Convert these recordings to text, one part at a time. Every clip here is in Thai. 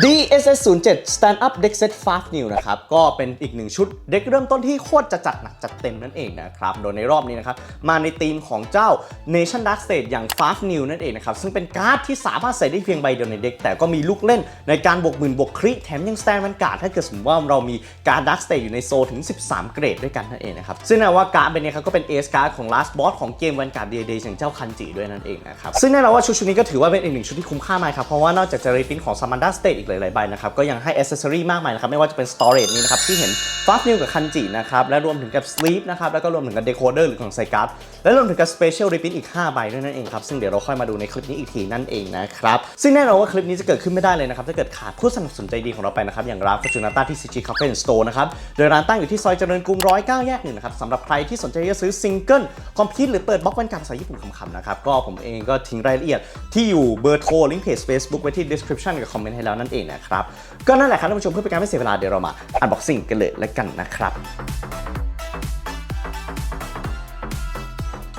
DSS 07 Stand Up Deck Set 5 New นะครับ ก็เป็นอีกหนึ่งชุดเด็กเริ่มต้นที่โคตรจะจัดหนักจัดเต็มนั่นเองนะครับ โดยในรอบนี้นะครับ มาในธีมของเจ้า Nation Dark Stage อย่าง5 New นั่นเองนะครับ ซึ่งเป็นการ์ดที่สามารถใส่ได้เพียงใบเดียวในเด็ก แต่ก็มีลูกเล่นในการบวกหมื่นบวกคริแถมยัง Stand มันการ์ดถ้าเกิดสมมติว่าเรามีการ์ด Dark Stage อยู่ในโซถึง 13 เกรดด้วยกันนั่นเองนะครับ ซึ่งแน่ว่าการ์ดเป็นเนี้ครับก็เป็น Ace Card ของ Last Boss ของเกมวันการ์ด Day Day อย่างเจ้าคันจิด้วยนั่นเองนะครับซึ่งแน่นอนว่าชุดชุดนี้ก็ถือว่าเป็นอีกหนึ่งชุดที่คุ้มค่ามากครับเพราะว่านอกจากจะรีพินของ Samanda State อีกหลายๆใบนะครับก็ยังให้ accessory มากมายนะครับไม่ว่าจะเป็น storage นี้นะครับที่เห็น Fast New กับคันจินะครับและรวมถึงกับ Sleep นะครับแล้วก็รวมถึงกับ Decoder หรือของไซการ์ดและรวมถึงกับ Special Reprint อีก 5 ใบด้วยนั่นเองครับซึ่งเดี๋ยวเราค่อยมาดูในคลิปนี้อีกทีนั่นเองนะครับซึ่งแน่นอนว่าคลิปนี้จะเกิดขึ้นไม่ได้เลยนะครับถ้าเกิดขาดผู้สนับสนุนใจดีของเราไปนะครับอย่างร้าน Fortunata ที่ CG Cafe and Store นะครับโดยร้านตั้งอยู่ที่ซอยเจริญกรุง109แยกหนึ่งนะครับสำหรับใครที่สนใจจะซื้อซิงเกิลคอมพิวต์หรือเปิดบล็อกวันการภาษาญี่ปุ่นคำๆนะครับก็ผมเองก็ทิ้งรายละเอียดที่อยู่เบอร์โทรลิงก์เพจ Facebook ไว้ที่ description กับคอมเมนต์ให้แล้วนั่นเองนะครับ ก็นั่นแหละครับท่านผู้ชมเพื่อเป็นการไม่เสียเวลาเดี๋ยวเรามา unboxing กันเลยแล้วกันนะครับ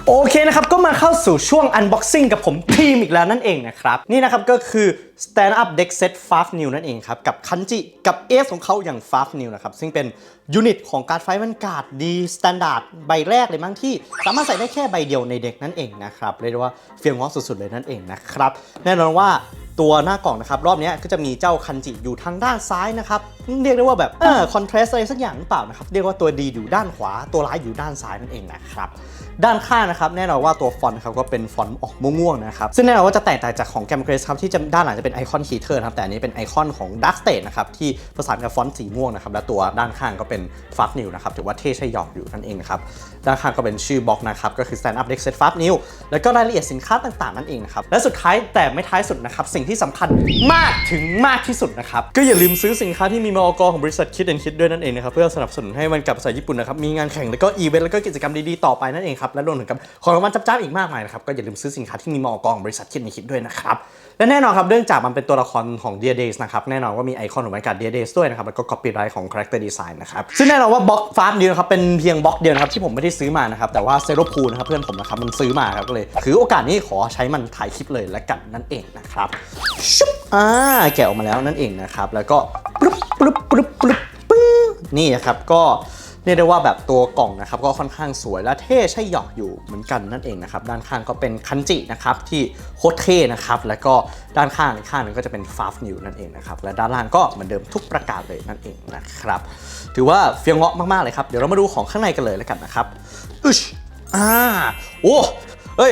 โอเคนะครับ ก็มาเข้าสู่ช่วง unboxing กับผมทีมอีกแล้วนั่นเองนะครับ นี่นะครับก็คือ stand up deck set 5 new นั่นเองครับ กับคันจิกับเอสของเขาอย่าง5 new นะครับ ซึ่งเป็นยูนิตของการไฟมันกาดดีสแตนดาร์ดใบแรกเลยมั้งที่ สามารถใส่ได้แค่ใบเดียวในเด็กนั่นเองนะครับ เรียกได้ว่าเฟียงง้อสุดๆเลยนั่นเองนะครับ แน่นอนว่า ตัวหน้ากล่องนะครับ รอบนี้ก็จะมีเจ้าคันจิอยู่ทางด้านซ้ายนะครับ เรียกได้ว่าแบบเออคอนทราสอะไรสักอย่างหรือเปล่านะครับ เรียกว่าตัวดีอยู่ด้านขวา ตัวร้ายอยู่ด้านซ้ายนั่นเองนะครับ ด้านข้างนะครับแน่นอนว่าตัวฟอนต์ครับก็เป็นฟอนต์ออกม่วงๆนะครับซึ่งแน่นอนว่าจะแตกต่างจากของแกมเกรสครับที่จะด้านหลังจะเป็นไอคอนคีเทอร์นะครับแต่อันนี้เป็นไอคอนของดักสเต e นะครับที่ผสานกับฟอนต์สีม่วงนะครับและตัวด้านข้างก็เป็นฟัฟนิวนะครับถือว่าเท่ใช่หยอกอยู่นั่นเองนะครับด้านข้างก็เป็นชื่อบล็อกนะครับก็คือ stand up deck set 5 new แล้วก็รายละเอียดสินค้าต่างๆนั่นเองนะครับและสุดท้ายแต่ไม่ท้ายสุดนะครับสิ่งที่สำคัญมากถึงมากที่สุดนะครับก็อย่าลืมซื้อสินค้าที่มีมอกของบริษัทคิดแอนคิดด้วยนั่นเองนะครับเพื่อสนับสนุนให้มันกลับภาษาญี่ปุ่นนะครับมีงานแข่งแล้วก็อีเวนต์แล้วก็กิจกรรมดีๆต่อไปนั่นเองครับและรวมถึงกับของรางวัลจับๆอีกมากมายนะครับก็อย่าลืมซื้อสินค้าที่มีมอกองบริษัทคิดแอนคิดด้วยนะครับและแน่นอนครับเนื่องจากมันเป็นตัวละครของ Dear Days นะครับแน่นอนว่ามีไอคอนของบรรยากาศ Dear Days ด้วยนะครับแล้วก็ copyright ของ character design นะครับซึ่งแน่นอนว่าบล็อกฟาร์มนี้นะครับเป็นเพียงบล็อกเดียวนะครับที่ผมไม่ได้ซื้อมานะครับแต่ว่าเซโรพูนะครับเพื่อนผมนะครับมันซื้อมาครับก็เลยถือโอกาสนี้ขอใช้มันถ่ายคลิปเลยและกันนั่นเองนะครับชุบอ่าแกะออกมาแล้วนั่นเองนะครับแล้วก็ปุ๊บปุ๊บปุ๊บปุ๊บปึ้งนี่ครับก็ เรียกได้ว่าแบบตัวกล่องนะครับก็ค่อนข้างสวยและเท่ใช่หยอกอยู่เหมือนกันนั่นเองนะครับด้านข้างก็เป็นคันจินะครับที่โคตรเท่นะครับแล้วก็ด้านข้างอีกข้างนึงก็จะเป็นฟาฟนิวนั่นเองนะครับและด้านล่างก็เหมือนเดิมทุกประการเลยนั่นเองนะครับถือว่าเฟี้ยงเงาะมากๆเลยครับเดี๋ยวเรามาดูของข้างในกันเลยแล้วกันนะครับอึชอ่าโอ้เฮ้ย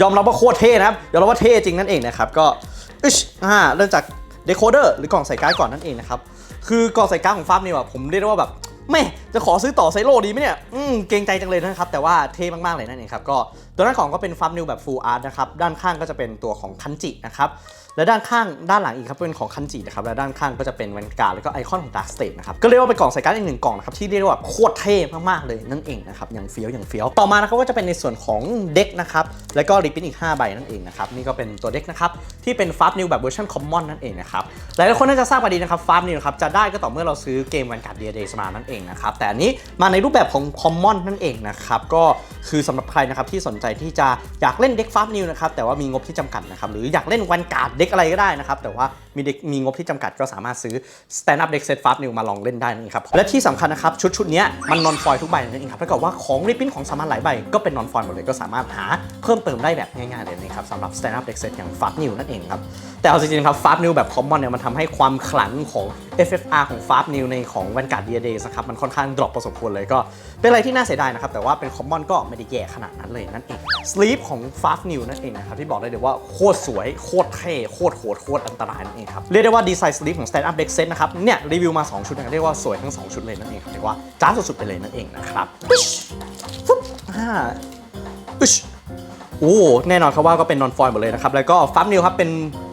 ยอมรับว่าโคตรเท่นะครับยอมรับว่าเท่จริงนั่นเองนะครับก็อึชอ่าเริ่มจากเดโคเดอร์หรือกล่องใส่การ์ดก่อนนั่นเองนะครับคือกล่องใส่การ์ดของฟาฟนิวอะผมเรียกได้ว่าแบบ แม่จะขอซื้อต่อไซโลดีไหมเนี่ยอืมเกรงใจจังเลยนะครับ แต่ว่าเท่มากๆเลยนั่นเองครับก็ตัวด้านของก็เป็นฟัมนิวแบบ full art นะครับ ด้านข้างก็จะเป็นตัวของคันจินะครับ และด้านข้างด้านหลังอีกครับเป็นของคันจินะครับ และด้านข้างก็จะเป็นแวนการ์ดแล้วก็ไอคอนของ Dark State นะครับ ก็เรียกว่าเป็นกล่องใส่การ์ดอีกหนึ่งกล่องนะครับที่เรียกว่าโคตรเท่มากๆเลยนั่นเองนะครับ อย่างเฟี้ยวอย่างเฟี้ยว ต่อมานะครับก็จะเป็นในส่วนของเด็กนะครับ แล้วก็รีพินอีก 5 ใบนั่นเองนะครับ นี่ก็เป็นตัวเด็กนะครับที่เป็นฟับนิวแบบเวอร์ชันคอมมอนนั่นเองนะครับหลายๆคนน่าจะทราบมาดีนะครับฟับนิวครับจะได้ก็ต่อเมื่อเราซื้อเกมแวนการ์ดเดียเดย์มานั่นเองนะครับแต่อันนี้มาในรูปแบบของคอมมอนนั่นเองนะครับก็คือสำหรับใครนะครับที่สนใจที่จะอยากเล่นเด็กฟับนิวนะครับแต่ว่ามีงบที่จำกัดนะครับหรืออยากเล่นแวนการ์ดเด็กอะไรก็ได้นะครับแต่ว่ามีเด็กมีงบที่จำกัดก็สามารถซื้อ Stand Up Deck Set Fast New มาลองเล่นได้นั่ครับและที่สำคัญนะครับชุดชุดนี้มันนอนฟอยทุกใบนั่นเองครับถ้ากิดว่าของริปปิ้นของสามัญหลายใบก็เป็นนอนฟอยหมดเลยก็สามารถหาเพิ่มเติมได้แบบง่ายๆเลยนะครับสำหรับ Stand Up Deck Set อย่าง Fast New นั่นเองครับแต่เอาจริงๆครับ Fast New แบบ Common เนี่ยมันทำให้ความขลังของ FFR ของ Fast New ในของ Vanguard Dear Days นะครับมันค่อนข้างดรอปพอสมควรเลยก็เป็นอะไรที่น่าเสียดายนะครับแต่ว่าเป็น Common ก็ไม่ได้แย่ขนาดนั้นเลยนั่นเอง Sleep ของ Fast New นั่นเองนะครับที่บอกได้เลยว่าโคตรสวย โคตรเท่ โคตรโหดโคตรอันตรายนั่นเองครับ เรียกได้ว่าดีไซน์ Sleep ของ Stand Up Deck Set นะครับ เนี่ย รีวิวมา 2 ชุดนะเรียกว่าสวยทั้ง 2 ชุดเลยนั่นเองครับเรียกว่าจ้าสุดๆไปเลยนั่นเองนะครับปึ๊ชฟึ๊บอ่าปึ๊บ โอ้แน่นอนครับว่าก็เป็นนอนฟอยล์หมดเลยนะครับแล้วก็ฟัมนิวครับเป็น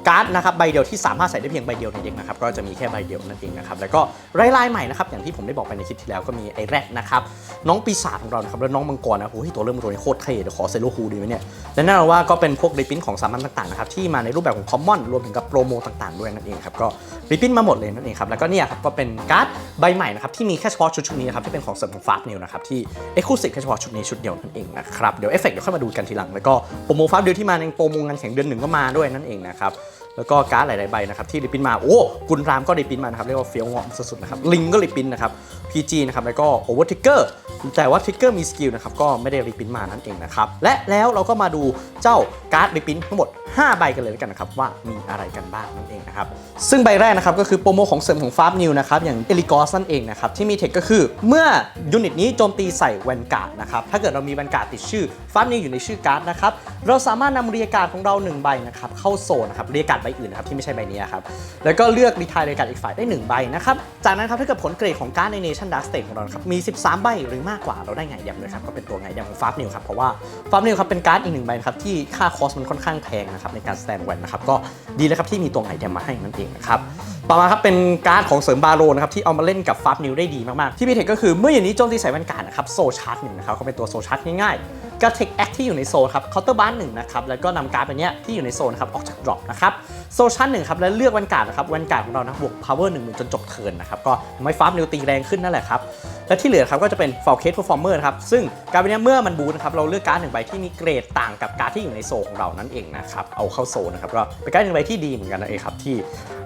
การ์ดนะครับใบเดียวที่สามารถใส่ได้เพียงใบเดียวในเด็กนะครับก็จะมีแค่ใบเดียวนั่นเองนะครับแล้วก็รายลายใหม่นะครับอย่างที่ผมได้บอกไปในคลิปที่แล้วก็มีไอ้แรดนะครับน้องปีศาจของเราครับแล้วน้องมังกรนะโอ้โหตัวเริ่มตัวนี้โคตรเท่เดี๋ยวขอเซโลฮูดีไหมเนี่ยและแน่นอนว่าก็เป็นพวกรีพินของสามัญต่างๆนะครับที่มาในรูปแบบของคอมมอนรวมถึงกับโปรโมต่างๆด้วยนั่นเองครับก็รีพินมาหมดเลยนั่นเองครับแล้วก็เนี่ยครับก็เป็นการ์ดใบใหม่นะครับที่มีแค่เฉพาะชุดชุดนี้นะครับที่เป็นของเสริมของฟาสนิวนะครับที่เอ็กซ์คลูซีฟแค่เฉพาะชุดนี้ชุดเดียวนั่นเองนะครับเดี๋ยวเอฟเฟกต์เดี๋ยวค่อยมาดูกันทีหลังแล้วก็โปรโมฟ้าเดียวที่มาในโปรโมงานแข่งเดือนหนึ่งก็มาด้วยนั่นเองนะครับแล้วก็การ์ดหลายๆใบนะครับที่รีพินมา โอ้กุนรามก็รีพินมานะครับเรียกว่าเฟี้ยวงอมสุดๆนะครับลิงก็รีพินนะครับ PG นะครับแล้วก็โอเวอร์ทิกเกอร์แต่ว่าทิกเกอร์มีสกิลนะครับก็ไม่ได้รีพินมานั่นเองนะครับและแล้วเราก็มาดูเจ้าการ์ดรีพินทั้งหมด 5 ใบกันเลยแล้วกันนะครับว่ามีอะไรกันบ้างนั่นเองนะครับซึ่งใบแรกนะครับก็คือโปรโมของเสริมของฟาร์มนิวนะครับอย่างเอลิกอสนั่นเองนะครับที่มีเทคก็คือเมื่อยูนิตนี้โจมตีใส่แวนการ์ดนะครับถ้าเกิดเรามีแวนการ์ดติดชื่อฟาร์มนิวอยู่ในชื่อการ์ดนะครับเราสามารถนำเรียการ์ดของเราหนึ่งใบนะครับเข้าโซนนะครับเรียการ์ดใบอื่นนะครับที่ไม่ใช่ใบนี้ครับแล้วก็เลือกรีทายเรียการ์ดอีกฝ่ายได้หนึ่งใบนะครับจากนั้นครับถ้าเกิดผลเกรดของการ์ดในเนชั่นดัสเตทของเราครับมี 13 ใบหรือมากกว่าเราได้ไงยำเลยครับก็เป็นตัวไงยำของฟาร์มนิวครับเพราะว่าฟาร์มนิวครับเป็นการ์ดอีกหนึ่งใบครับที่ค่าคอสมันค่อนข้างแพงนะครับในการสแตนแวนนะครับก็ดีเลยครับที่มีตัวไงยำมาให้นั่นเองนะครับต่อมาครับเป็นการ์ดของเสริมบาโลนะครับที่เอามาเล่นกับฟาร์มนิวได้ดีมาก ๆ ที่มีเทคก็คือเมื่ออย่างนี้โจมตีใส่แวนการ์ดนะครับโซชาร์จหนึ่งนะครับเขาเป็นตัวโซชาร์จง่ายๆกับเทคแอคที่อยู่ในโซครับเคาน์เตอร์บาร์หนึ่งนะครับแล้วก็นำการ์ดไปเนี้ยที่อยู่ในโซนครับออกจากดรอปนะครับโซชาร์จหนึ่งครับแล้วเลือกแวนการ์ดนะครับแวนการ์ดของเรานะบวกพาวเวอร์หนึ่งหมื่นจนจบเทิร์นนะครับก็ทำให้ฟาร์มนิวตีแรงขึ้นนั่นแหละครับ และที่เหลือครับก็จะเป็นฟอลเคสเพอร์ฟอร์เมอร์ครับซึ่งการ์ดไปเนี้เมื่อมันบูทนะครับเราเลือกการ์ดหนึ่งใบที่มีเกรดต่างกับการ์ดที่อยู่ในโซของเรานั่นเองนะครับเอาเข้าโซนนะครับก็เป็นการ์ดหนึ่งใบที่ดีเหมือนกันนะเองครับที่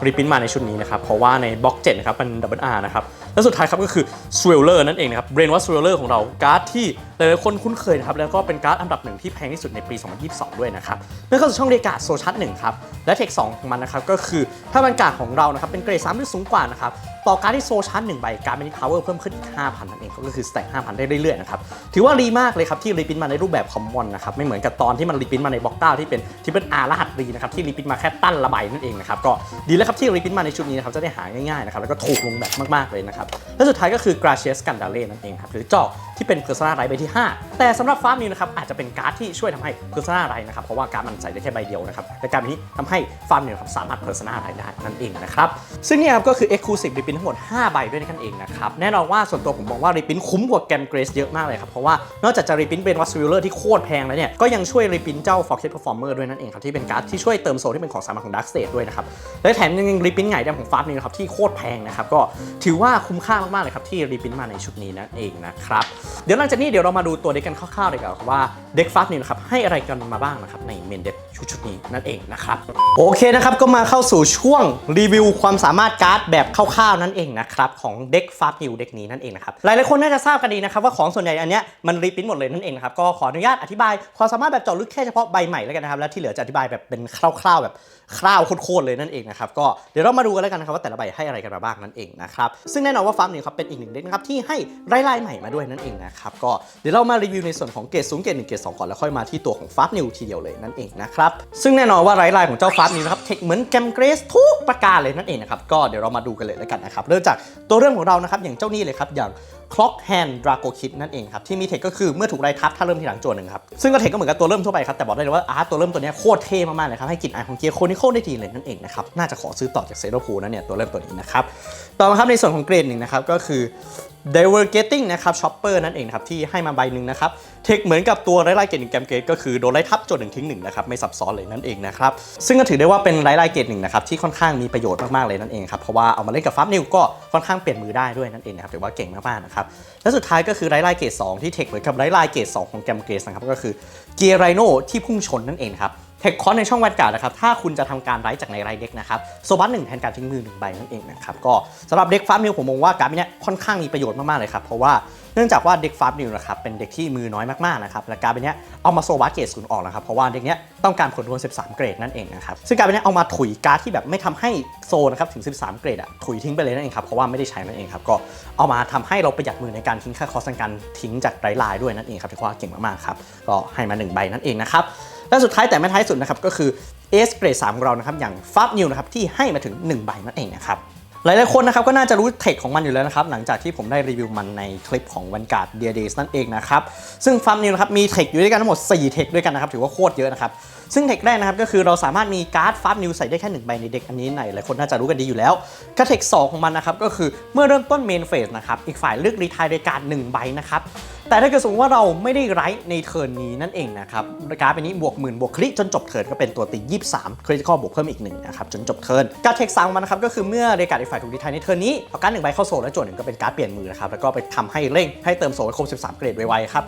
รีพินมาในชุดนี้นะครับเพราะว่าในบล็อกเจ็ดนะครับมันดับเบิลอาร์นะครับ และสุดท้ายครับก็คือสเวลเลอร์นั่นเองนะครับเบรนวัสสเวลเลอร์ของเราการ์ดที่หลายๆคนคุ้นเคยนะครับ แล้วก็เป็นการ์ดอันดับหนึ่งที่แพงที่สุดในปี 2022 ด้วยนะครับเมื่อเข้าสู่ช่องเรียกาโซชัดหนึ่งครับ และเทคสองของมันนะครับก็คือถ้าบรรการ์ดของเรานะครับเป็นเกรด3หรือสูงกว่านะครับต่อการ์ดที่โซชัดหนึ่งใบการ์ดมินิพาวเวอร์เพิ่มขึ้นอีก5,000นั่นเองก็คือสแต็ก5,000 ได้เรื่อยๆนะครับถือว่าดีมากเลยครับที่รีพินมาในรูปแบบคอมมอนนะครับไม่เหมือนกับตอนที่มันรีพินมาในบล็อกเก้าที่เป็นที่เป็นอาร์รหัสรีนะครับที่รีพินมาแค่ตั้นละใบนั่นเองนะครับก็ดีแล้วครับที่รีพินมาในชุดนี้นะครับจะได้หาง่ายๆนะครับแล้วก็ถูกลงแบบมากๆเลยนะครับและสุดท้ายก็คือ Gracious s c a n d a l e นั่นเองครับหรือจอกที่เป็น Persona ไรใบที่ 5 แต่สำหรับฟาร์มนี้นะครับอาจจะเป็นการ์ดที่ช่วยทำให้ Persona ไรนะครับเพราะว่าการ์ดมันใส่ได้แค่ใบเดียวนะครับแต่การ์ดนี้ทำให้ฟาร์มนี้ครับสามารถ Persona ไรได้นั่นเองนะครับซึ่งนี่ครับก็คือ Exclusive Reprint ทั้งหมด 5 ใบด้วยกันเองนะครับแน่นอนว่าส่วนตัวผมมองว่า Reprint คุ้มกว่าแกมเกรสเยอะมากเลยครับเพราะว่านอกจากจะ Reprint เป็นวัสซิลเลอร์ที่โคตรแพงแล้วเนี่ยก็ยังช่วย Reprint เจ้า Fox Performer ด้วยนั่นเองครับที่เป็นการ์ดที่ช่วยเติมโซลที่เป็นของสามารถของ Dark State ด้วยนะครับและแถมยัง Reprint ไงแดมของฟาร์มนี้นะครับที่โคตรแพงนะครับก็ถือว่าคุ้มค่ามากๆเลยครับที่ Reprint มาในชุดนี้นั่นเองนะครับเดี๋ยวหลังจากนี้เดี๋ยวเรามาดูตัวเด็กกันคร่าวๆเลยกันครับว่าเด็กฟาร์มนี้นะครับให้อะไรกันมาบ้างนะครับในเมนเด็กชุดชุดนี้นั่นเองนะครับโอเคนะครับก็มาเข้าสู่ช่วงรีวิวความสามารถการ์ดแบบคร่าวๆนั่นเองนะครับของเด็กฟาร์มนิวเด็กนี้นั่นเองนะครับหลายๆคนน่าจะทราบกันดีนะครับว่าของส่วนใหญ่อันเนี้ยมันรีพินหมดเลยนั่นเองนะครับก็ขออนุญาตอธิบายความสามารถแบบเจาะลึกแค่เฉพาะใบใหม่แล้วกันนะครับแล้วที่เหลือจะอธิบายแบบเป็นคร่าวๆแบบ คร่าวโคตรเลยนั่นเองนะครับก็เดี๋ยวเรามาดูกันแล้วกันนะครับว่าแต่ละใบให้อะไรกันมาบ้างนั่นเองนะครับซึ่งแน่นอนว่าฟาร์มนี้ครับเป็นอีกหนึ่งเด็กนะครับที่ให้รายลายใหม่มาด้วยนั่นเองนะครับก็เดี๋ยวเรามารีวิวในส่วนของเกรดสูงเกรดหนึ่งเกรดสองก่อนแล้วค่อยมาที่ตัวของฟาร์มนิวทีเดียวเลยนั่นเองนะครับซึ่งแน่นอนว่าไร้ลายของเจ้าฟาร์มนิวนะครับเทคเหมือนแกมเกรสทุกประการเลยนั่นเองนะครับ ก็เดี๋ยวเรามาดูกันเลยแล้วกันนะครับเริ่มจากตัวเรื่องของเรานะครับอย่างเจ้านี่เลยครับอย่าง Clock Hand Draco Kid นั่นเองครับที่มีเทคก็คือเมื่อถูกไล่ทับถ้าเริ่มทีหลังจวนหนึ่งครับซึ่งก็เทคก็เหมือนกับตัวเริ่มทั่วไปครับแต่บอกได้เลยว่าอาร์ตตัวเริ่มตัวนี้โคตรเท่มากๆเลยครับให้กลิ่นอายของเกียร์โคนิโคได้ดีเลยนั่นเองนะครับน่าจะขอซื้อต่อจากเซโรพูนะเนี่ยตัวเริ่มตัวนี้นะครับต่อมาครับในส่วนของเกรดหนึ่งนะครับก็คือ Divergating นะครับ Chopper นั่นเองครับที่ให้มาใบหนึ่งนะครับ เทคเหมือนกับตัวไร้ลาเกรดหนึ่งแกมเกรดก็คือโดนไล่ทับโจนหนึ่งทิ้งหนึ่งนะครับไม่ซับซ้อนเลยนั่นเองนะครับ ซึ่งก็ถือได้ว่าเป็นไร้ลาเกรดหนึ่งนะครับที่ค่อนข้างมีประโยชน์มากๆเลยนั่นเองครับเพราะว่าเอามาเล่นกับฟับนิวก็ค่อนข้างเปลี่ยนมือได้ด้วยนั่นเองนะครับถือว่าเก่งมากๆนะครับและสุดท้ายก็คือไร้ลาเกรด2ที่เทคเหมือนกับไร้ลาเกรด2ของแกมเกรดนะครับก็คือเกียร์ไรโนที่พุ่งชนนั่นเองครับ เทคคอนในช่องแวนการ์ดนะครับถ้าคุณจะทำการไร้จากในไรเด็กนะครับโซบัสหนึ่งแทนการทิ้งมือหนึ่งใบนั่นเองนะครับก็สำหรับเด็กฟาร์มนิวผมมองว่าการ์ดเนี้ยค่อนข้างมีประโยชน์มากๆเลยครับเพราะว่าเนื่องจากว่าเด็กฟาร์มนิวนะครับเป็นเด็กที่มือน้อยมากๆนะครับและการ์ดเนี้ยเอามาโซบัสเกรดศูนย์ออกนะครับเพราะว่าเด็กเนี้ยต้องการผลรวม 13 เกรดนั่นเองนะครับซึ่งการ์ดเนี้ยเอามาถุยการ์ดที่แบบไม่ทำให้โซนะครับถึง 13 เกรดอะถุยทิ้งไปเลยนั่นเองครับเพราะว่าไม่ได้ใช้นั่นเองครับก็เอามาทำให้เราประหยัดมือในการทิ้งค่าคอสในการทิ้งจากไรลายด้วยนั่นเองครับถือว่าเก่งมากๆครับก็ให้มาหนึ่งใบนั่นเองนะครับ และสุดท้ายแต่ไม่ท้ายสุดนะครับก็คือเอสเกรด3ของเรานะครับอย่างฟับนิวนะครับที่ให้มาถึง 1 ใบนั่นเองนะครับหลายๆคนนะครับก็น่าจะรู้เทคของมันอยู่แล้วนะครับหลังจากที่ผมได้รีวิวมันในคลิปของวันการ์ดเดียเดสนั่นเองนะครับซึ่งฟัมนิวนะครับมีเทคอยู่ด้วยกันทั้งหมด4เทคด้วยกันนะครับถือว่าโคตรเยอะนะครับ ซึ่งเทคแรกนะครับก็คือเราสามารถมีการ์ดฟัมนิวใส่ได้แค่หนึ่งใบในเด็กอันนี้ไหนหลายคนน่าจะรู้กันดีอยู่แล้วก็เทค2ของมันนะครับก็คือเมื่อเริ่มต้นเมนเฟสนะครับอีกฝ่ายเลือกรีทายรายการหนึ่งใบนะครับแต่ถ้าเกิดสมมติว่าเราไม่ได้ไร้ในเทิร์นนี้นั่นเองนะครับการ์ดเป็นนี้บวกหมื่นบวกคลิจนจบเทิร์นก็เป็นตัวตี 23คริติคอลบวกเพิ่มอีกหนึ่งนะครับจนจบเทิร์นการเทคซังมันนะครับก็คือเมื่อเรกาดอีกฝ่ายถูกดีทายในเทิร์นนี้เอาการ์ดหนึ่งใบเข้าโซลและจทย์หนึ่งก็เป็นการ์ดเปลี่ยนมือนะครับแล้วก็ไปทำให้เร่งให้เติมโซลครบ 13 เกรดไวๆครับ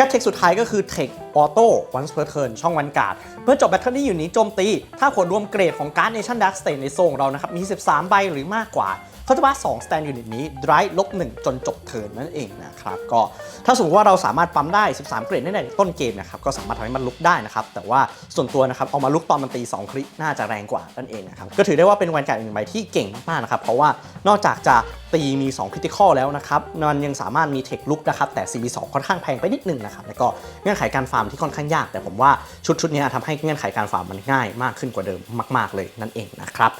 กัดเทคสุดท้ายก็คือเทคออโต้วันสเปอร์เทิร์นช่องวันการ์ดเพื่อจบแบตเทิลที่อยู่นี้โจมตี ถ้าผลรวมเกรดของการ์ดเนชั่นดักสเตทในโซงเรานะครับ มี 13 ใบหรือมากกว่า เขาจะว่า 2 stand unit นี้ drive ลบ1จนจบเทิร์นนั่นเองนะครับ ก็ถ้าสมมติว่าเราสามารถปั๊มได้ 13 เกรดได้ในต้นเกมนะครับ ก็สามารถทำให้มันลุกได้นะครับ แต่ว่าส่วนตัวนะครับ เอามาลุกตอนมันตี 2 คลิน่าจะแรงกว่านั่นเองนะครับ ก็ถือได้ว่าเป็นแวนการ์ดอีกหนึ่งใบที่เก่งมากนะครับ เพราะว่านอกจากจะตีมี 2 คริติคอลแล้วนะครับมันยังสามารถมีเทคลุกนะครับ แต่ CB2 ค่อนข้างแพงไปนิดนึงนะครับ แล้วก็เงื่อนไขการฟาร์มที่ค่อนข้างยาก แต่ผมว่าชุดชุดนี้ทำให้เงื่อนไขการฟาร์มมันง่ายมากขึ้นกว่าเดิมมาก ๆ เลยนั่นเองนะครับ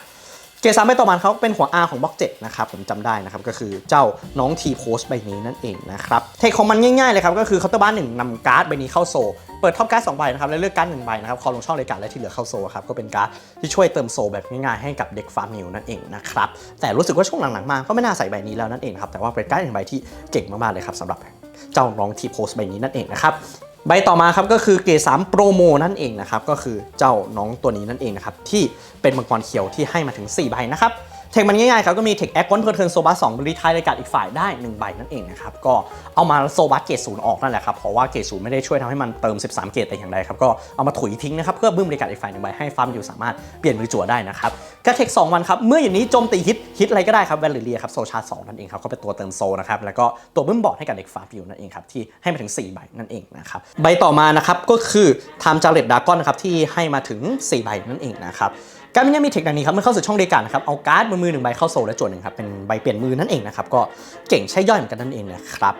เกสามใบต่อมาเขาเป็นหัว R ของบล็อก7นะครับผมจำได้นะครับก็คือเจ้าน้องทีโพสใบนี้นั่นเองนะครับเทคของมันง่ายๆเลยครับก็คือเคาน์เตอร์บ้านหนึ่งนำการ์ดใบนี้เข้าโซเปิดท็อปการ์ดสองใบนะครับแล้วเลือกการ์ดหนึ่งใบนะครับคอลงช่องรายการและที่เหลือเข้าโซครับก็เป็นการ์ดที่ช่วยเติมโซแบบง่ายๆให้กับเด็กฟาร์มนิวนั่นเองนะครับแต่รู้สึกว่าช่วงหลังๆมาก็ไม่น่าใส่ใบนี้แล้วนั่นเองครับแต่ว่าเป็นการ์ดหนึ่งใบที่เก่งมากๆเลยครับสำหรับเจ้าน้องทีโพสใบนี้นั่นเองนะครับ ใบต่อมาครับก็คือเกรด3โปรโมนั่นเองนะครับก็คือเจ้าน้องตัวนี้นั่นเองนะครับที่เป็นมังกรเขียวที่ให้มาถึง 4 ใบนะครับ เทคมันง่ายๆครับก็มีเทคแอควันเพอร์เทินโซบัสสองรีทายรายการอีกฝ่ายได้1ใบนั่นเองนะครับก็เอามาโซบัสเกรดศูนย์ออกนั่นแหละครับเพราะว่าเกรดศูนย์ไม่ได้ช่วยทำให้มันเติม 13 เกรดแต่อย่างใดครับก็เอามาถุยทิ้งนะครับเพื่อบึ้มรายการอีกฝ่ายหนึ่งใบให้ฟาร์มอยู่สามารถเปลี่ยนมือจั่วได้นะครับก็เทค2วันครับเมื่ออย่างนี้โจมตีฮิตฮิตอะไรก็ได้ครับแวลเลียครับโซชาร์สองนั่นเองครับก็เป็นตัวเติมโซนะครับแล้วก็ตัวบึ้มบอร์ดให้กับเด็กฟาร์มอยู่นั่นเองครับที่ให้มาถึง 4 ใบนั่นเองนะครับใบต่อมานะครับก็คือไทม์จาเลตดากอนนะครับที่ให้มาถึง 4 ใบนั่นเองนะครับ การมินยามีเทคดังนี้ครับเมื่อเข้าสู่ช่องเดกันนะครับเอาการ์ดบนมือหนึ่งใบเข้าโซลและจวนหนึ่งครับเป็นใบเปลี่ยนมือนั่นเองนะครับก็เก่งใช้ย่อยเหมือนกันนั่นเองนะครับ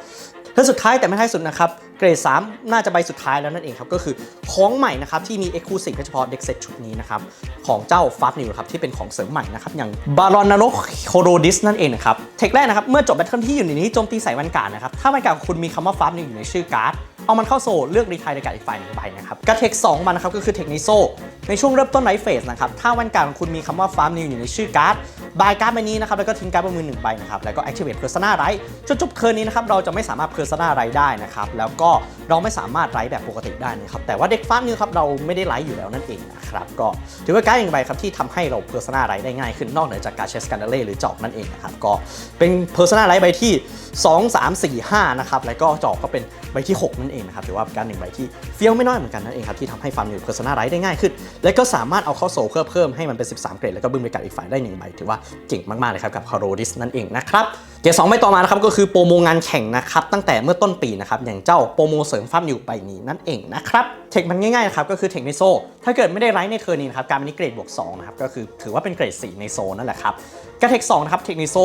และสุดท้ายแต่ไม่ท้ายสุดนะครับเกรด 3 น่าจะใบสุดท้ายแล้วนั่นเองครับก็คือของใหม่นะครับที่มี Exclusive เฉพาะเด็กเซตชุดนี้นะครับของเจ้าฟาร์นิวครับที่เป็นของเสริมใหม่นะครับอย่างบารอนนรกโคโรดิสนั่นเองนะครับเทคแรกนะครับเมื่อจบแบทเทิลที่อยู่ในนี้โจมตีใส่วันการนะครับถ้าวันการของคุณมีคำว่าฟาร์นิวอยู่ในชื่อการ์ดเอามันเข้าโซ่เลือกรีทายในการอีกฝ่ายหนึ่งใบนะครับกระเทค2มันนะครับก็คือเทคนิโซในช่วงเริ่มต้นไลฟ์เฟสนะครับถ้าวันการของคุณมีคำว่าฟาร์มนิวอยู่ในชื่อการ์ด บายการ์ดใบนี้นะครับแล้วก็ทิ้งการ์ดบนมือหนึ่งใบนะครับแล้วก็ activate persona ไรจนจบเคิร์นนี้นะครับเราจะไม่สามารถ persona ไรได้นะครับแล้วก็เราไม่สามารถไรแบบปกติได้นะครับแต่ว่าเด็กฟาร์มนิวครับเราไม่ได้ไรอยู่แล้วนั่นเองนะครับก็ถือว่าการ์ดอีกใบครับที่ทำให้เรา persona ไรได้ง่ายขึ้นนอกเหนือจากการเชสกันเดเล่หรือจอกนั่นเองนะครับก็เป็น persona ไรใบที่ 2 3 4 5นะครับแล้วก็จอกก็เป็นใบที่ 6 นั่นเองนะครับถือว่าการหนึ่งใบที่เฟี้ยวไม่น้อยเหมือนกันนั่นเองครับที่ทำให้ฟาร์มนิวเพอร์ซนาไรได้ง่ายขึ้น และก็สามารถเอาเข้าโซเพิ่เพิ่มให้มันเป็น 13 เกรด แล้วก็บึ้มไปกับอีกฝ่ายได้1ใบถือว่าเก่งมากๆเลยครับกับคาร์โรดิสนั่นเองนะครับเกรดสองใบต่อมานะครับก็คือโปรโมงานแข่งนะครับตั้งแต่เมื่อต้นปีนะครับอย่างเจ้าโปรโมเสริมฟาร์มนิวใบนี้นั่นเองนะครับเทคมันง่ายๆนะครับก็คือเทคในโซถ้าเกิดไม่ได้ไรในเทอร์นี้นะครับการเป็นนี้เกรดบวก2นะครับก็คือถือว่าเป็นเกรด4ในโซนั่นแหละครับ กระเทค2นะครับเทคนิโซ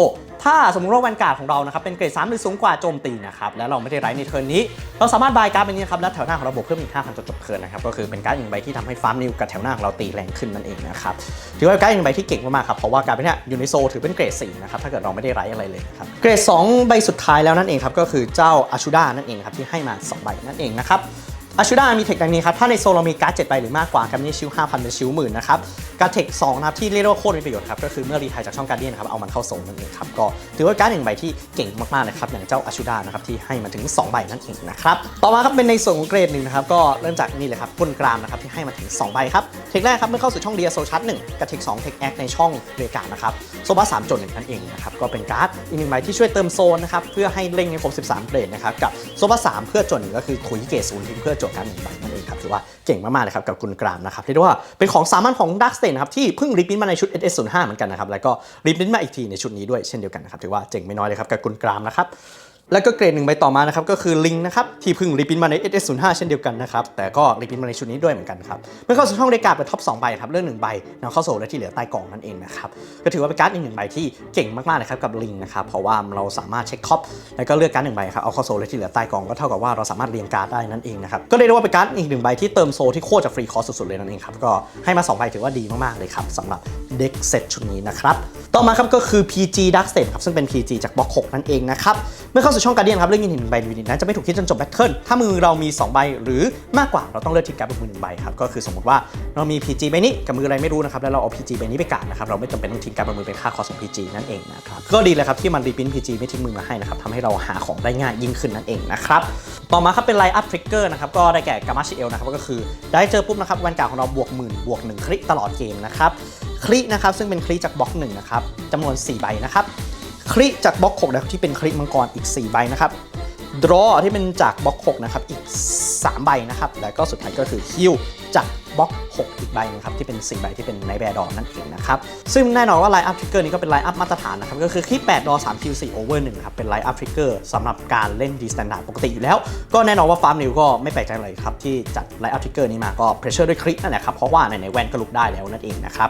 ถ้าสมมุติว่าแวนการ์ดของเรานะครับเป็นเกรด3หรือสูงกว่าโจมตีนะครับแล้วเราไม่ได้ไรในเทิร์นนี้ เราสามารถบายการ์ดเป็นนี้ครับแล้วแถวหน้าของเราบวกเพิ่มอีก5,000จนจบเทิร์นนะครับก็คือเป็นการ์ดหนึ่งใบที่ทำให้ฟาร์มนิวกับแถวหน้าของเราตีแรงขึ้นนั่นเองนะครับถือว่าเป็นการ์ดหนึ่งใบที่เก่งมากๆครับเพราะว่าการ์ดเป็นเนี้ยอยู่ในโซถือเป็นเกรด4นะครับถ้าเกิดเราไม่ได้ไรอะไรเลยนะครับเกรด2ใบสุดท้ายแล้วนั่นเองครับก็คือเจ้าอาชูด้านั่นเองครับที่ให้มาสองใบนั่นเองนะครับ อาชูด้ามีเทคดังนี้ครับ ถ้าในโซนเรามีการ์ด7ใบหรือมากกว่าครับนี่ชิว5,000 เป็นชิวหมื่นนะครับการเทค2นะครับที่เรียกว่าโคตรมีประโยชน์ครับ ก็คือเมื่อรีไทยจากช่องการเดียนครับ เอามันเข้าโซนนั่นเองครับ ก็ถือว่าการ์ดหนึ่งใบที่เก่งมากๆเลยครับ อย่างเจ้าอาชูด้านะครับที่ให้มาถึง 2 ใบนั่นเองนะครับ ต่อมาครับเป็นในส่วนของเกรดหนึ่งนะครับ ก็เริ่มจากนี่เลยครับกุนกรามนะครับที่ให้มาถึง 2 ใบครับ เทคแรกครับเมื่อเข้าสู่ช่องเดียโซชัด1กับเทค2เทคแอคในช่องเรกานะครับโซบัส3จดหนึ่งนั่นเองนะครับก็เป็นการ์ดอีกหนึ่งใบที่ช่วยเติมโซนนะครับเพื่อให้เล่งให้ครบ 13 เกรดนะครับกับโซบัส3เพื่อจดหนึ่งก็คือถุยเกรดศูนย์ทิ้งเพื่อจดการหนึ่งใบนั่นเองครับถือว่าเก่งมากๆเลยครับกับกุณกรามนะครับเรียกได้ว่าเป็นของสามัญของดักสเตนนะครับที่เพิ่งรีพิมพ์มาในชุด SS05 เหมือนกันนะครับแล้วก็รีพิมพ์มาอีกทีในชุดนี้ด้วยเช่นเดียวกันนะครับถือว่าเจ๋งไม่น้อยเลยครับกับกุณกรามนะครับ แล้วก็เกรดหนึ่งใบต่อมานะครับก็คือลิงนะครับที่เพิ่งรีพิมพ์มาใน SS05 เช่นเดียวกันนะครับแต่ก็รีพิมพ์มาในชุดนี้ด้วยเหมือนกันครับเมื่อเข้าสู่ช่องเดกาเป็นท็อป2ใบครับเลือกหนึ่งใบนำเข้าโซลและที่เหลือใต้กล่องนั่นเองนะครับก็ถือว่าเป็นการ์ดอีกหนึ่งใบที่เก่งมากๆเลยครับกับลิงนะครับเพราะว่าเราสามารถเช็คท็อปแล้วก็เลือกการ์ดหนึ่งใบครับเอาเข้าโซลและที่เหลือใต้กล่องก็เท่ากับว่าเราสามารถเรียงการ์ดได้นั่นเองนะครับก็เรียกได้ว่าเป็นการ์ดอีกหนึ่งใบที่เติมโซลที่โคตรจะฟรีคอสสุดๆเลยนั่นเองครับก็ให้มาสองใบถือว่าดีมากๆเลยครับสำหรับเด็กเซตชุดนี้นะครับต่อมาครับก็คือ PG Dark State ครับซึ่งเป็น PG จากบล็อก6นั่นเองนะครับเมื่อเข้าสู่ช่องการเดียนครับเรื่องยินหินใบยูนิตนั้นจะไม่ถูกคิดจนจบแบทเทิลถ้ามือเรามี 2 ใบหรือมากกว่าเราต้องเลือกทิ้งการ์ดบนมือหนึ่งใบครับก็คือสมมติว่าเรามี PG ใบนี้กับมืออะไรไม่รู้นะครับแล้วเราเอา PG ใบนี้ไปกาดนะครับเราไม่จำเป็นต้องทิ้งการ์ดบนมือเป็นค่าคอสของ PG นั่นเองนะครับก็ดีเลยครับที่มันรีพิมพ์ PG ไม่ทิ้งมือมาให้นะครับทำให้เราหาของได้ง่ายยิ่งขึ้นนั่นเองนะครับต่อมาครับเป็นไลน์อัพทริกเกอร์นะครับก็ได้แก่กามาชิเอลนะครับก็คือได้เจอปุ๊บนะครับวันกาของเราบวกหมื่นบวกหนึ่งคลิกตลอดเกมนะครับคลินะครับซึ่งเป็นคลิจากบล็อกหนึ่งนะครับจำนวน 4 ใบนะครับ คลิจากบล็อก6นะครับที่เป็นคลิมังกรอีก 4 ใบนะครับดรอที่เป็นจากบล็อก6นะครับอีก 3 ใบนะครับแล้วก็สุดท้ายก็คือคิวจากบล็อก 6 อีกใบนะครับที่เป็น 4 ใบที่เป็นไนแบร์ดอนั่นเองนะครับซึ่งแน่นอนว่าไลน์อัพทริกเกอร์นี้ก็เป็นไลน์อัพมาตรฐานนะครับก็คือคลิป8ดอ3คิว4โอเวอร์1ครับเป็นไลน์อัพทริกเกอร์สำหรับการเล่นดีสแตนดาร์ดปกติอยู่แล้ว ก็แน่นอนว่าฟาร์มนิวก็ไม่แปลกใจเลยครับที่จัดไลน์อัพทริกเกอร์นี้มาก็เพรสเชอร์ด้วยคลิกนั่นแหละครับเพราะว่าในในแวนก็ลุกได้แล้วนั่นเองนะครับ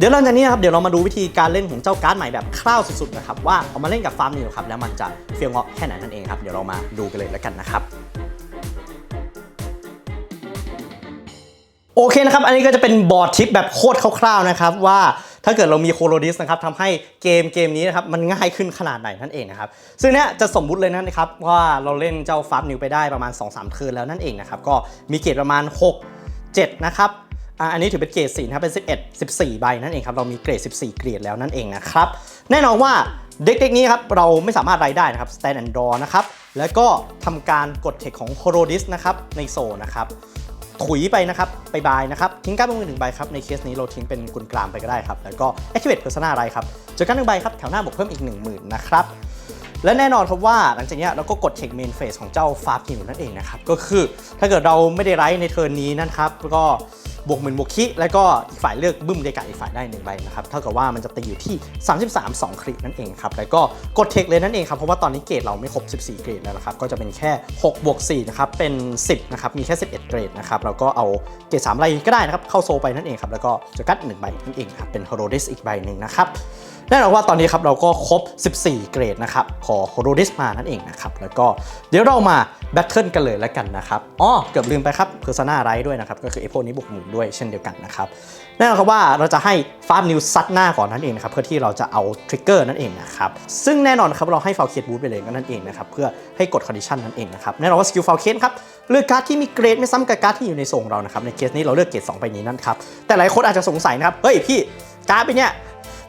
เดี๋ยวหลังจากนี้ครับเดี๋ยวเรามาดูวิธีการเล่นของเจ้าการ์ดใหม่แบบคร่าวสุดๆนะครับว่าเอามาเล่นกับฟาร์มนิวครับแล้วมันจะเฟี้ยงเงาะแค่ไหนนั่นเองครับเดี๋ยวเรามาดูกันเลยแล้วกันนะครับโอเคนะครับ อันนี้ก็จะเป็นบอร์ดทิปแบบโคตรคร่าวๆนะครับว่าถ้าเกิดเรามีโคโลดิสนะครับทำให้เกมเกมนี้นะครับมันง่ายขึ้นขนาดไหนนั่นเองนะครับซึ่งเนี้ยจะสมมุติเลยนะครับว่าเราเล่นเจ้าฟาร์มนิวไปได้ประมาณ 2-3 คืนแล้วนั่นเองนะครับก็มีเกรดประมาณ 6 7 นะครับ อันนี้ถือเป็นเกรด4นะครับเป็น 11 14 ใบนั่นเองครับ เรามีเกรด 14 เกรดแล้วนั่นเองนะครับ แน่นอนว่าเด็กๆนี้ครับ เราไม่สามารถไรได้นะครับ stand and draw นะครับ แล้วก็ทำการกดเทคของโคโรดิสนะครับ ในโซนะครับ ถุยไปนะครับ ไปบายนะครับ ทิ้งการ์ดมือหนึ่งใบครับ ในเคสนี้เราทิ้งเป็นกุลกรามไปก็ได้ครับ แล้วก็ activate persona อะไรครับเจอกันหนึ่งใบครับ แถวหน้าบวกเพิ่มอีก 10,000นะครับและแน่นอนครับว่าหลังจากนี้เราก็กดเทคเมนเฟสของเจ้าฟาร์พิวนั่นเองนะครับ ก็คือถ้าเกิดเราไม่ได้ไรในเทิร์นนี้นะครับก็ บวกหมื่นบวกคิแล้วก็อีกฝ่ายเลือกบึ้มเดกาอีกฝ่ายได้หนึ่งใบนะครับเท่ากับว่ามันจะตีอยู่ที่ 33 2คลิกนั่นเองครับแล้วก็กดเทคเลยนั่นเองครับเพราะว่าตอนนี้เกรดเราไม่ครบ 14 เกรดแล้วนะครับก็จะเป็นแค่6บวก4นะครับเป็น 10นะครับมีแค่ 11 เกรดนะครับแล้วก็เอาเกรด3ไรก็ได้นะครับเข้าโซไปนั่นเองครับแล้วก็จะกัด1ใบนั่นเองครับเป็นโฮโรดิสอีกใบหนึ่งนะครับ แน่นอนว่าตอนนี้ครับเราก็ครบ 14 เกรดนะครับขอโฮโรดิสมานั่นเองนะครับแล้วก็เดี๋ยวเรามาแบทเทิลกันเลยแล้วกันนะครับอ๋อเกือบลืมไปครับเพอร์ซนาไรด้วยนะครับก็คือไอพวกนี้บุกหมุนด้วยเช่นเดียวกันนะครับแน่นอนครับว่าเราจะให้ฟาร์มนิวซัดหน้าก่อนนั่นเองนะครับเพื่อที่เราจะเอาทริกเกอร์นั่นเองนะครับซึ่งแน่นอนครับเราให้ฟาวเคสบูทไปเลยก็นั่นเองนะครับเพื่อให้กดคอนดิชันนั่นเองนะครับแน่นอนว่าสกิลฟาวเคสครับเลือกการ์ดที่มีเกรดไม่ซ้ำกับการ์ดที่อยู่ในโซนของเรานะครับในเคสนี้เราเลือกเกรด2ไปนี้นั่นครับแต่หลายคนอาจจะสงสัยนะครับเฮ้ยพี่การ์ดไปเนี้ย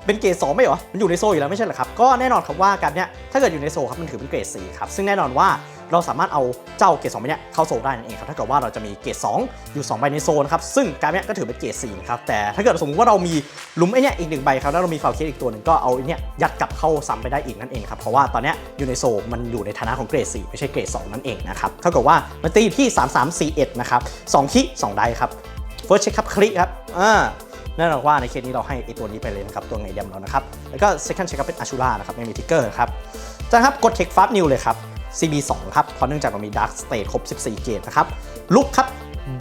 เป็นเกรด2ไม่เหรอ มันอยู่ในโซอยู่แล้วไม่ใช่เหรอครับ ก็แน่นอนครับว่าการเนี้ยถ้าเกิดอยู่ในโซครับมันถือเป็นเกรด4ครับ ซึ่งแน่นอนว่าเราสามารถเอาเจ้าเกรด2ใบเนี้ยเข้าโซได้นั่นเองครับ ถ้าเกิดว่าเราจะมีเกรด2อยู่2ใบในโซนะครับ ซึ่งการเนี้ยก็ถือเป็นเกรด4นะครับ แต่ถ้าเกิดสมมติว่าเรามีหลุมไอเนี้ยอีกหนึ่งใบครับแล้วเรามีฟาวเคสอีกตัวหนึ่งก็เอาไอเนี้ยยัดกลับเข้าซ้ำไปได้อีกนั่นเองครับ เพราะว่าตอนเนี้ยอยู่ในโซมันอยู่ในฐานะของเกรด4ไม่ใช่เกรด2นั่นเองนะครับเท่ากับว่ามันตีที่ 3 3 4 1นะครับ2คิ2ได้ครับ first check ครับคลิกครับอ่า แน่นอนว่าในเคสนี้เราให้ไอตัวนี้ไปเลยนะครับตัวไงเดมเรานะครับ แล้วก็ second check เป็นอาชูล่านะครับไม่มีทิกเกอร์ครับจากครับกด take fast new เลยครับ CB 2 ครับเพราะเนื่องจากเรามี dark state ครบ 14 เกรดนะครับลุกครับ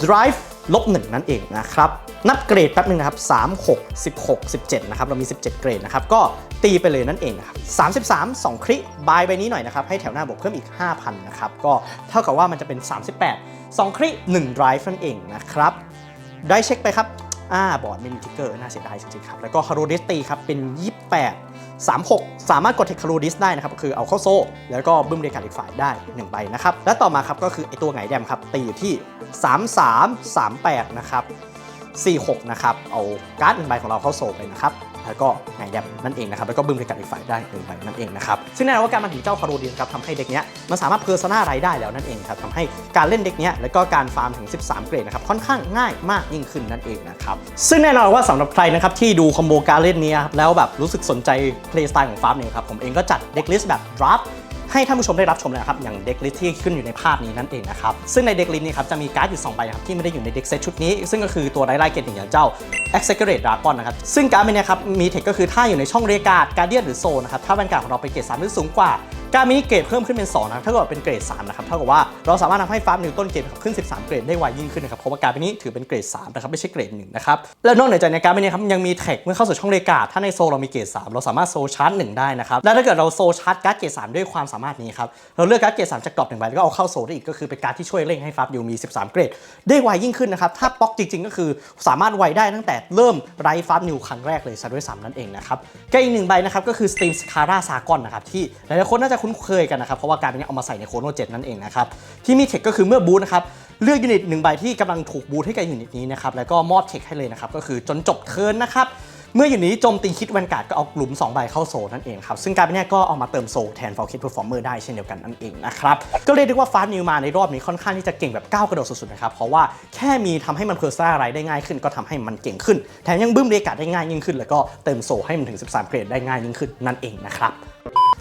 drive ลบ1นั่นเองนะครับ นับเกรดแป๊บนึงนะครับ 3 6 16 17 นะครับ เรามี 17 เกรดนะครับ ก็ตีไปเลยนั่นเองนะครับ33 2คลิบายไปนี้หน่อยนะครับ ให้แถวหน้าบวกเพิ่มอีก 5,000 นะครับ ก็เท่ากับว่ามันจะเป็น 38 2คลิ1 drive นั่นเองนะครับ ได้เช็คไปครับ อ่าบอร์ดไม่มีทิกเกอร์น่าเสียดายจริงๆครับ แล้วก็คารูดิสตีครับ เป็น 28 36 สามารถกดเทคคารูดิสได้นะครับ ก็คือเอาเข้าโซ่ แล้วก็บึ้มเรียกาอีกฝ่ายได้ 1 ใบนะครับ และต่อมาครับก็คือไอตัวไงแดมครับ ตีอยู่ที่ 33 38 นะครับ 46 นะครับ เอาการ์ดหนึ่งใบของเราเข้าโซ่ไปนะครับ แล้วก็ไงแดบนั่นเองนะครับแล้วก็บึ้มเดกาอีกฝ่ายได้หนึ่งใบนั่นเองนะครับซึ่งแน่นอนว่าการมาถึงเจ้าคารูดินครับทำให้เด็กเนี้ยมันสามารถเพอร์ซนาไรได้แล้วนั่นเองครับทำให้การเล่นเด็กเนี้ยแล้วก็การฟาร์มถึง 13 เกรดนะครับค่อนข้างง่ายมากยิ่งขึ้นนั่นเองนะครับซึ่งแน่นอนว่าสำหรับใครนะครับที่ดูคอมโบการเล่นเนี้ยแล้วแบบรู้สึกสนใจเพลย์สไตล์ของฟาร์มเนี่ยครับผมเองก็จัดเด็กลิสต์แบบดราฟ ให้ท่านผู้ชมได้รับชมเลยนะครับอย่างเด็กลิสที่ขึ้นอยู่ในภาพนี้นั่นเองนะครับซึ่งในเด็กลิสนี้ครับจะมีการ์ดอยู่2ใบครับที่ไม่ได้อยู่ในเด็กเซตชุดนี้ ซึ่งก็คือตัวไร้ไล่เกตอย่างเจ้า e x e c u t e Dragon นะครับซึ่งการ์ดนี้นะครับมีเทคก็คือถ้าอยู่ในช่องเรียกาดการเดียนหรือโซนะครับถ้าแวนการ์ดของเราไปเกตสามหรือสูงกว่า การมินิเกรดเพิ่มขึ้นเป็น2นะครับเท่ากับเป็นเกรด3นะครับเท่ากับว่าเราสามารถทำให้ฟาร์มนิวต้นเกรดขึ้น 13 เกรดได้ไวยิ่งขึ้นนะครับเพราะว่าการ์ดนี้ถือเป็นเกรด3นะครับไม่ใช่เกรด1นะครับและนอกจากในการ์ดนี้ครับยังมีเทคเมื่อเข้าสู่ช่องเรกาถ้าในโซเรามีเกรด3เราสามารถโซชาร์จ1ได้นะครับและถ้าเกิดเราโซชาร์จการ์ดเกรด3ด้วยความสามารถนี้ครับเราเลือกการ์ดเกรด3จากกรอบหนึ่งใบแล้วก็เอาเข้าโซได้อีกก็คือเป็นการ์ดที่ช่วยเร่งให้ฟาร์มนิวมี 13 เกรด ได้ไวยิ่งขึ้นนะครับถ้าป๊อกจริง ๆ ก็คือสามารถไวได้ตั้งแต่เริ่มไรฟาร์มนิวครั้งแรกเลยซะด้วยซ้ำนั่นเองนะครับแกอีกหนึ่งใบนะครับก็คือ Steam Scara Sargon นะครับที่หลายๆคนน่าจะคุ้นเคยกันนะครับ เพราะว่าการเป็นเอามาใส่ในโคโนเจ็นั่นเองนะครับ ที่มีเทคก็คือเมื่อบูทนะครับ เลือกยูนิตหนึ่งใบที่กำลังถูกบูทให้กับยูนิตนี้นะครับ แล้วก็มอบเทคให้เลยนะครับ ก็คือจนจบเทิร์นนะครับ เมื่ออยู่นี้โจมตีคิดแวนการ์ดก็เอากลุ่ม2ใบเข้าโซนั่นเองครับ ซึ่งการเป็นเนี่ยก็เอามาเติมโซแทนฟอลคิดเพอร์ฟอร์เมอร์ได้เช่นเดียวกันนั่นเองนะครับ ก็เรียกได้ว่าฟาสนิวมาในรอบนี้ค่อนข้างที่จะเก่งแบบก้าวกระโดดสุดๆนะครับ เพราะว่าแค่มีทำให้มันเพอร์ซ่าไรได้ง่ายขึ้น ก็ทำให้มันเก่งขึ้น แถมยังบึ้มเรียกการ์ดได้ง่ายยิ่งขึ้น แล้วก็เติมโซให้มันถึง 13 เกรดได้ง่ายยิ่งขึ้นนั่นเองนะครับ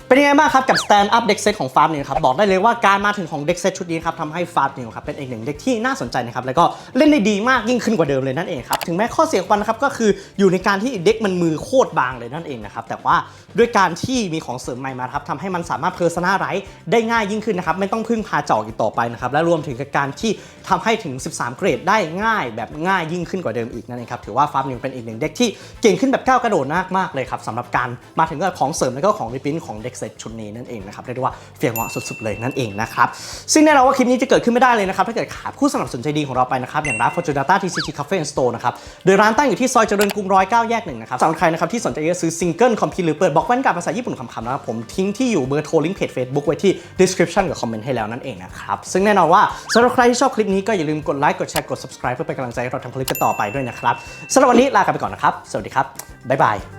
เป็นยังไงบ้างครับกับ Stand Up Deck Set ของ Farm New ครับบอกได้เลยว่าการมาถึงของ Deck Set ชุดนี้ครับทำให้ Farm New ครับเป็นอีกหนึ่งเด็กที่น่าสนใจนะครับแล้วก็เล่นได้ดีมากยิ่งขึ้นกว่าเดิมเลยนั่นเองครับถึงแม้ข้อเสียของมันนะครับก็คืออยู่ในการที่เด็กมันมือโคตรบางเลยนั่นเองนะครับแต่ว่าด้วยการที่มีของเสริมใหม่มาครับทำให้มันสามารถ Personalize ได้ง่ายยิ่งขึ้นนะครับไม่ต้องพึ่งพาจอกอีกต่อไปนะครับและรวมถึงกับการที่ทำให้ถึง 13 เกรดได้ง่ายแบบง่ายยิ่งขึ้นกว่าเดิมอีกนั่นเองครับถือว่า Farm New เป็นอีกหนึ่งเด็กที่เก่งขึ้นแบบก้าวกระโดดมากๆเลยครับสำหรับการมาถึงของเสริมแล้วก็ของรีพินของเด็กเซตชุดนี้นั่นเองนะครับเรียกได้ว่าเฟียงเหมาะสุดๆเลยนั่นเองนะครับซึ่งแน่นอนว่าคลิปนี้จะเกิดขึ้นไม่ได้เลยนะครับถ้าเกิดขาดผู้สนับสนุนใจดีของเราไปนะครับอย่างร้าน Fortune Data TCG Cafe and Store นะครับโดยร้านตั้งอยู่ที่ซอยเจริญกรุงร้อยเก้าแยกหนึ่งนะครับสำหรับใครนะครับที่สนใจจะซื้อซิงเกิลคอมพิวหรือเปิดบล็อกแว่นกับภาษาญี่ปุ่นคำๆนะครับผมทิ้งที่อยู่เบอร์โทรลิงก์เพจ Facebook ไว้ที่ description กับคอมเมนต์ให้แล้วนั่นเองนะครับซึ่งแน่นอนว่าสำหรับใครที่ชอบคลิปนี้ก็อย่าลืมกดไลค์กดแชร์กด subscribe เพื่อเป็นกำลังใจให้เราทำคลิปกันต่อไปด้วยนะครับสำหรับวันนี้ลากันไปก่อนนะครับ สวัสดีครับบ๊ายบาย